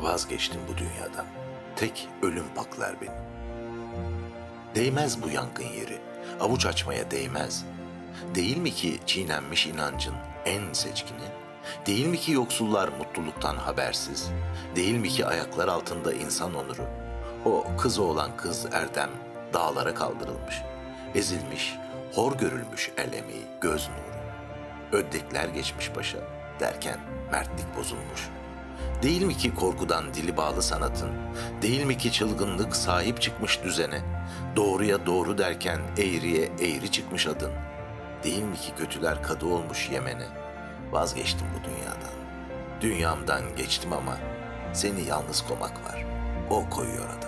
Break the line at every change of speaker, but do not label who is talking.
Vazgeçtim bu dünyadan. Tek ölüm paklar beni. Değmez bu yangın yeri. Avuç açmaya değmez. Değil mi ki çiğnenmiş inancın en seçkini? Değil mi ki yoksullar mutluluktan habersiz? Değil mi ki ayaklar altında insan onuru? O kızı olan kız Erdem dağlara kaldırılmış. Ezilmiş, hor görülmüş el emeği, göz nuru. Öddekler geçmiş başa derken mertlik bozulmuş. Değil mi ki korkudan dili bağlı sanatın? Değil mi ki çılgınlık sahip çıkmış düzene? Doğruya doğru derken eğriye eğri çıkmış adın. Değil mi ki kötüler kadı olmuş Yemen'e? Vazgeçtim bu dünyadan. Dünyamdan geçtim ama seni yalnız komak var. O koyuyor adam.